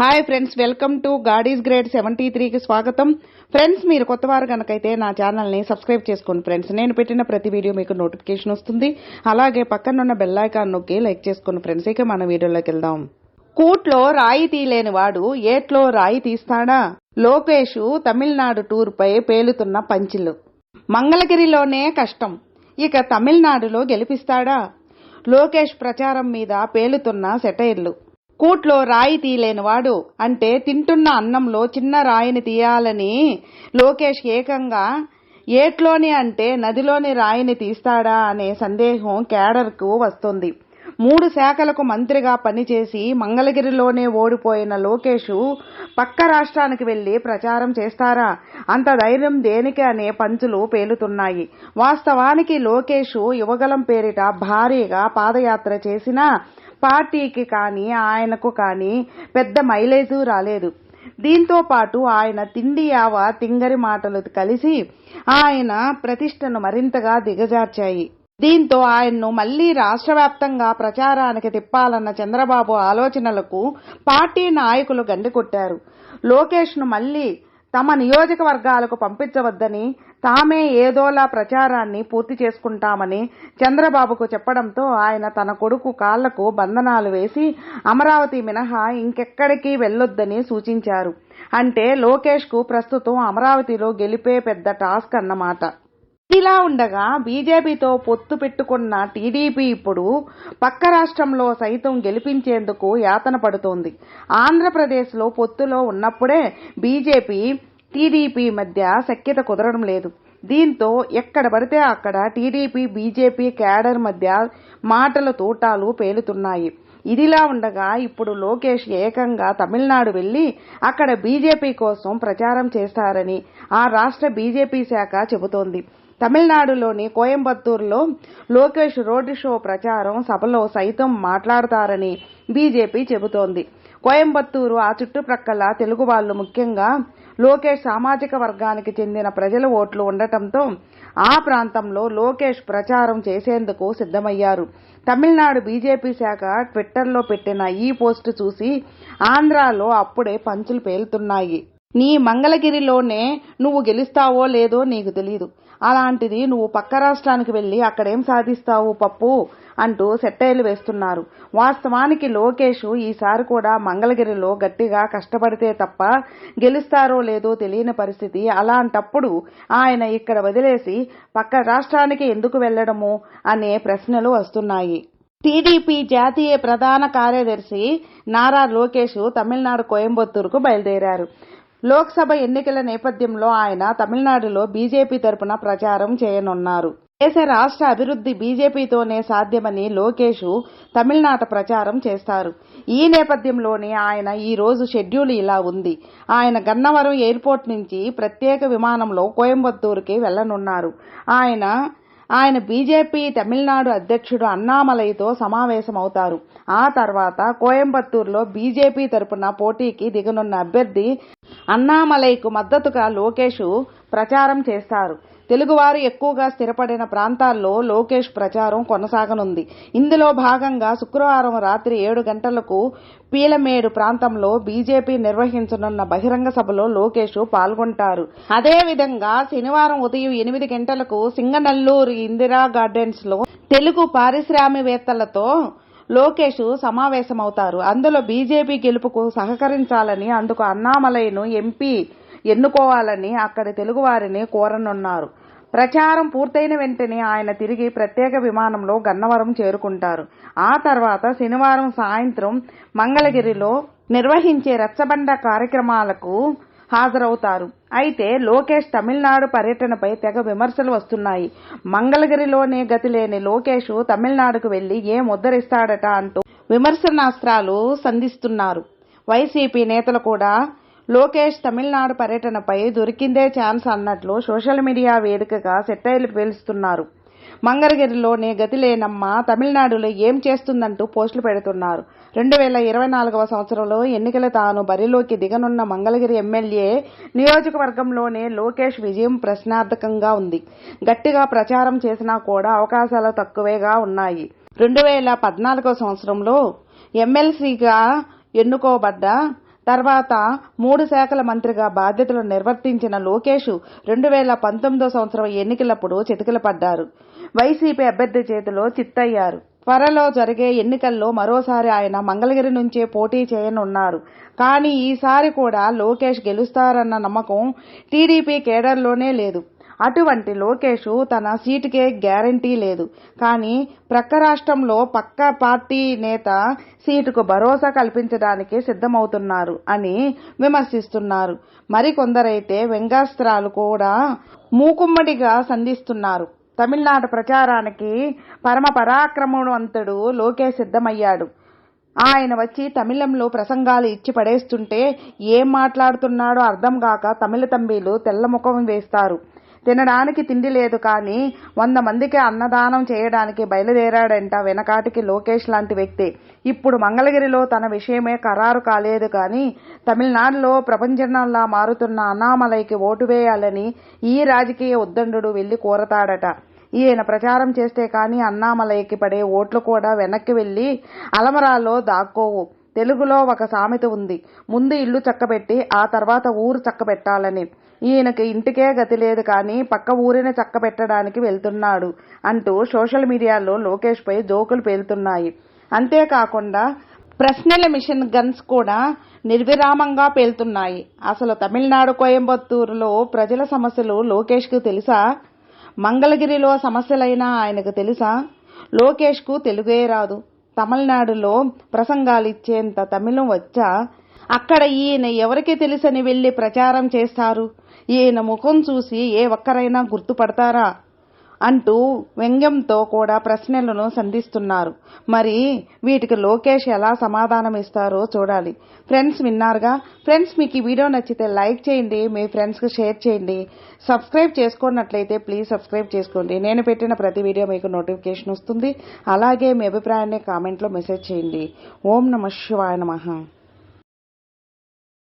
Hi friends welcome to గాడీస్ grade seventy త్రీకి స్వాగతం. ఫ్రెండ్స్ మీరు కొత్తవారు కనుకైతే నా ఛానల్ని సబ్స్క్రైబ్ చేసుకోండి ఫ్రెండ్స్ నేను పెట్టిన ప్రతి వీడియో మీకు నోటిఫికేషన్ వస్తుంది. అలాగే పక్కనున్న బెల్ ఐకాన్ నొక్కి లైక్ చేసుకోండి ఫ్రెండ్స్ ఇక మన వీడియోలోకి వెళ్దాం. కూట్లో రాయి తీయలేని వాడు ఏట్లో రాయి తీస్తాడా? లోకేష్ తమిళనాడు టూర్పై పేలుతున్న పంచిలు మంగళగిరిలోనే కష్టం. ఇక తమిళనాడులో గెలిపిస్తాడా? లోకేష్ ప్రచారం మీద పేలుతున్న సెటైర్లు. కూట్లో రాయి తీయలేనివాడు అంటే తింటున్న అన్నంలో చిన్న రాయిని తీయాలని లోకేష్ ఏకంగా ఏట్లోని అంటే నదిలోని రాయిని తీస్తాడా అనే సందేహం కేడర్కు వస్తుంది. మూడు శాఖలకు మంత్రిగా పనిచేసి మంగళగిరిలోనే ఓడిపోయిన లోకేష్ పక్క రాష్ట్రానికి వెళ్ళి ప్రచారం చేస్తారా? అంత ధైర్యం దేనికి అనే పంచులు పేలుతున్నాయి. వాస్తవానికి లోకేష్ యువగలం పేరిట భారీగా పాదయాత్ర చేసినా పార్టీకి కానీ ఆయనకు కానీ పెద్ద మైలేజు రాలేదు. దీంతో పాటు ఆయన తిండి యావ తింగరి మాటలు కలిసి ఆయన ప్రతిష్టను మరింతగా దిగజార్చాయి. దీంతో ఆయన్ను మళ్ళీ రాష్ట్ర వ్యాప్తంగా ప్రచారానికి తిప్పాలన్న చంద్రబాబు ఆలోచనలకు పార్టీ నాయకులు గండికొట్టారు లోకేష్ను మళ్ళీ తమ నియోజకవర్గాలకు పంపించవద్దని తామే ఏదోలా ప్రచారాన్ని పూర్తి చేసుకుంటామని చంద్రబాబుకు చెప్పడంతో ఆయన తన కొడుకు కాళ్ళకు బంధనాలు వేసి అమరావతి మినహా ఇంకెక్కడికి వెళ్ళొద్దని సూచించారు. అంటే లోకేష్కు ప్రస్తుతం అమరావతిలో గెలిపే పెద్ద టాస్క్ అన్నమాట. ఇలా ఉండగా బీజేపీతో పొత్తు పెట్టుకున్న టీడీపీ ఇప్పుడు పక్క రాష్ట్రంలో సైతం గెలిపించేందుకు యాతన పడుతోంది. ఆంధ్రప్రదేశ్లో పొత్తులో ఉన్నప్పుడే బీజేపీ టీడీపీ మధ్య సఖ్యత కుదరడం లేదు. దీంతో ఎక్కడ పడితే అక్కడ టీడీపీ బీజేపీ క్యాడర్ మధ్య మాటల తూటాలు పేలుతున్నాయి. ఇదిలా ఉండగా ఇప్పుడు లోకేష్ ఏకంగా తమిళనాడు వెళ్ళి అక్కడ బీజేపీ కోసం ప్రచారం చేస్తారని ఆ రాష్ట్ర బీజేపీ శాఖ చెబుతోంది. తమిళనాడులోని కోయంబత్తూరులో లోకేష్ రోడ్డు షో ప్రచారం సభలో సైతం మాట్లాడతారని బీజేపీ చెబుతోంది. కోయంబత్తూరు ఆ చుట్టుప్రక్కల తెలుగు వాళ్ళు ముఖ్యంగా లోకేష్ సామాజిక వర్గానికి చెందిన ప్రజల ఓట్లు ఉండటంతో ఆ ప్రాంతంలో లోకేష్ ప్రచారం చేసేందుకు సిద్ధమయ్యారు. తమిళనాడు బీజేపీ శాఖ ట్విట్టర్లో పెట్టిన ఈ పోస్టు చూసి ఆంధ్రాలో అప్పుడే పంచులు పేలుతున్నాయి. నీ మంగళగిరిలోనే నువ్వు గెలుస్తావో లేదో నీకు తెలియదు అలాంటిది నువ్వు పక్క రాష్ట్రానికి వెళ్ళి అక్కడేం సాధిస్తావు పప్పు అంటూ సెట్టైలు వేస్తున్నారు. వాస్తవానికి లోకేష్ ఈసారి కూడా మంగళగిరిలో గట్టిగా కష్టపడితే తప్ప గెలుస్తారో లేదో తెలియని పరిస్థితి. అలాంటప్పుడు ఆయన ఇక్కడ వదిలేసి పక్క రాష్ట్రానికి ఎందుకు వెళ్ళడము అనే ప్రశ్నలు వస్తున్నాయి. టీడీపీ జాతీయ ప్రధాన కార్యదర్శి నారా లోకేష్ తమిళనాడు కోయంబత్తూరుకు బయలుదేరారు. లోక్సభ ఎన్నికల నేపథ్యంలో ఆయన తమిళనాడులో బీజేపీ తరపున ప్రచారం చేయనున్నారు. దేశ రాష్ట్ర అభివృద్ధి బీజేపీతోనే సాధ్యమని లోకేష్ తమిళనాట ప్రచారం చేస్తారు. ఈ నేపథ్యంలోనే ఆయన ఈ రోజు షెడ్యూల్ ఇలా ఉంది. ఆయన గన్నవరం ఎయిర్పోర్ట్ నుంచి ప్రత్యేక విమానంలో కోయంబత్తూరుకి వెళ్ళనున్నారు ఆయన ఆయన బీజేపీ తమిళనాడు అధ్యక్షుడు అన్నామలైతో సమావేశమవుతారు. ఆ తర్వాత కోయంబత్తూరులో బీజేపీ తరపున పోటీకి దిగనున్న అభ్యర్థి అన్నామలైకు మద్దతుగా లోకేష్ ప్రచారం చేస్తారు. తెలుగువారు ఎక్కువగా స్థిరపడిన ప్రాంతాల్లో లోకేష్ ప్రచారం కొనసాగనుంది. ఇందులో భాగంగా శుక్రవారం రాత్రి ఏడు గంటలకు పీలమేడు ప్రాంతంలో బీజేపీ నిర్వహించనున్న బహిరంగ సభలో లోకేష్ పాల్గొంటారు. అదేవిధంగా శనివారం ఉదయం ఎనిమిది గంటలకు సింగనల్లూరు ఇందిరా గార్డెన్స్లో తెలుగు పారిశ్రామికవేత్తలతో లోకేష్ సమావేశమవుతారు. అందులో బీజేపీ గెలుపుకు సహకరించాలని అందుకు అన్నామలైను ఎంపీ ఎన్నుకోవాలని అక్కడి తెలుగువారిని కోరనున్నారు. ప్రచారం పూర్తయిన వెంటనే ఆయన తిరిగి ప్రత్యేక విమానంలో గన్నవరం చేరుకుంటారు. ఆ తర్వాత శనివారం సాయంత్రం మంగళగిరిలో నిర్వహించే రచ్చబండ కార్యక్రమాలకు హాజరవుతారు. అయితే లోకేష్ తమిళనాడు పర్యటనపై తెగ విమర్శలు వస్తున్నాయి. మంగళగిరిలోనే గతి లేని లోకేష్ తమిళనాడుకు వెళ్ళి ఏం ఉద్ధరిస్తాడట అంటూ విమర్శనాస్త్రాలు సంధిస్తున్నారు. వైసీపీ నేతలు కూడా లోకేష్ తమిళనాడు పర్యటనపై దొరికిందే ఛాన్స్ అన్నట్లు సోషల్ మీడియా వేదికగా సెట్టైలు పేలుస్తున్నారు. మంగళగిరిలోనే గతి లేనమ్మ తమిళనాడులో ఏం చేస్తుందంటూ పోస్టులు పెడుతున్నారు. రెండు వేల ఇరవై నాలుగవ సంవత్సరంలో ఎన్నికల తాను బరిలోకి దిగనున్న మంగళగిరి ఎమ్మెల్యే నియోజకవర్గంలోనే లోకేష్ విజయం ప్రశ్నార్థకంగా ఉంది. గట్టిగా ప్రచారం చేసినా కూడా అవకాశాలు తక్కువేగా ఉన్నాయి. రెండు వేల పద్నాలుగవ సంవత్సరంలో ఎమ్మెల్సీగా ఎన్నుకోబడ్డ తర్వాత మూడు శాఖల మంత్రిగా బాధ్యతలు నిర్వర్తించిన లోకేష్ రెండు వేల పంతొమ్మిదో సంవత్సరం ఎన్నికలప్పుడు చితికిల పడ్డారు వైసీపీ అభ్యర్థి చేతిలో చిత్తయ్యారు. త్వరలో జరిగే ఎన్నికల్లో మరోసారి ఆయన మంగళగిరి నుంచే పోటీ చేయనున్నారు. కానీ ఈసారి కూడా లోకేష్ గెలుస్తారన్న నమ్మకం టీడీపీ కేడర్లోనే లేదు. అటువంటి లోకేష్ తన సీటుకే గ్యారంటీ లేదు. కానీ ప్రక్క రాష్ట్రంలో పక్క పార్టీ నేత సీటుకు భరోసా కల్పించడానికి సిద్ధమవుతున్నారు అని విమర్శిస్తున్నారు. మరికొందరైతే వ్యంగాస్త్రాలు కూడా మూకుమ్మడిగా సంధిస్తున్నారు. తమిళనాడు ప్రచారానికి పరమ పరాక్రమవంతుడు లోకేష్ సిద్ధమయ్యాడు. ఆయన వచ్చి తమిళంలో ప్రసంగాలు ఇచ్చి పడేస్తుంటే ఏం మాట్లాడుతున్నాడో అర్థం కాక తమిళ తంబీలు తెల్లముఖం వేస్తారు. తినడానికి తిండి లేదు కానీ వంద మందికి అన్నదానం చేయడానికి బయలుదేరాడంట వెనకాటికి లోకేష్ లాంటి వ్యక్తి. ఇప్పుడు మంగళగిరిలో తన విషయమే ఖరారు కాలేదు కానీ తమిళనాడులో ప్రపంచంలా మారుతున్న అన్నామలైకి ఓటు వేయాలని ఈ రాజకీయ ఉద్దండు వెళ్ళి కోరతాడట. ఈయన ప్రచారం చేస్తే కానీ అన్నామలైకి పడే ఓట్లు కూడా వెనక్కి వెళ్ళి అలమరాలో దాక్కోవు. తెలుగులో ఒక సామెత ఉంది. ముందు ఇల్లు చక్కబెట్టి ఆ తర్వాత ఊరు చక్కబెట్టాలని. ఈయనకి ఇంటికే గతి లేదు కానీ పక్క ఊరిని చక్కబెట్టడానికి వెళ్తున్నాడు అంటూ సోషల్ మీడియాలో లోకేష్ పై జోకులు పేలుతున్నాయి. అంతేకాకుండా ప్రశ్నల మిషన్ గన్స్ కూడా నిర్విరామంగా పేలుతున్నాయి. అసలు తమిళనాడు కోయంబత్తూరులో ప్రజల సమస్యలు లోకేష్కు తెలుసా? మంగళగిరిలో సమస్యలైనా ఆయనకు తెలుసా? లోకేష్కు తెలుగే రాదు. తమిళనాడులో ప్రసంగాలు ఇచ్చేంత తమిళం వచ్చా? అక్కడ ఈయన ఎవరికి తెలుసని వెళ్ళి ప్రచారం చేస్తారు? ఈయన ముఖం చూసి ఏ ఒక్కరైనా గుర్తుపడతారా? అంటూ వ్యంగ్యంతో కూడా ప్రశ్నలను సంధిస్తున్నారు. మరి వీటికి లోకేష్ ఎలా సమాధానం ఇస్తారో చూడాలి. ఫ్రెండ్స్ విన్నారుగా? ఫ్రెండ్స్ మీకు ఈ వీడియో నచ్చితే లైక్ చేయండి మీ ఫ్రెండ్స్కి షేర్ చేయండి. సబ్స్క్రైబ్ చేసుకున్నట్లయితే ప్లీజ్ సబ్స్క్రైబ్ చేసుకోండి. నేను పెట్టిన ప్రతి వీడియో మీకు నోటిఫికేషన్ వస్తుంది. అలాగే మీ అభిప్రాయాన్ని కామెంట్లో మెసేజ్ చేయండి. ఓం నమ శివాయ నమ.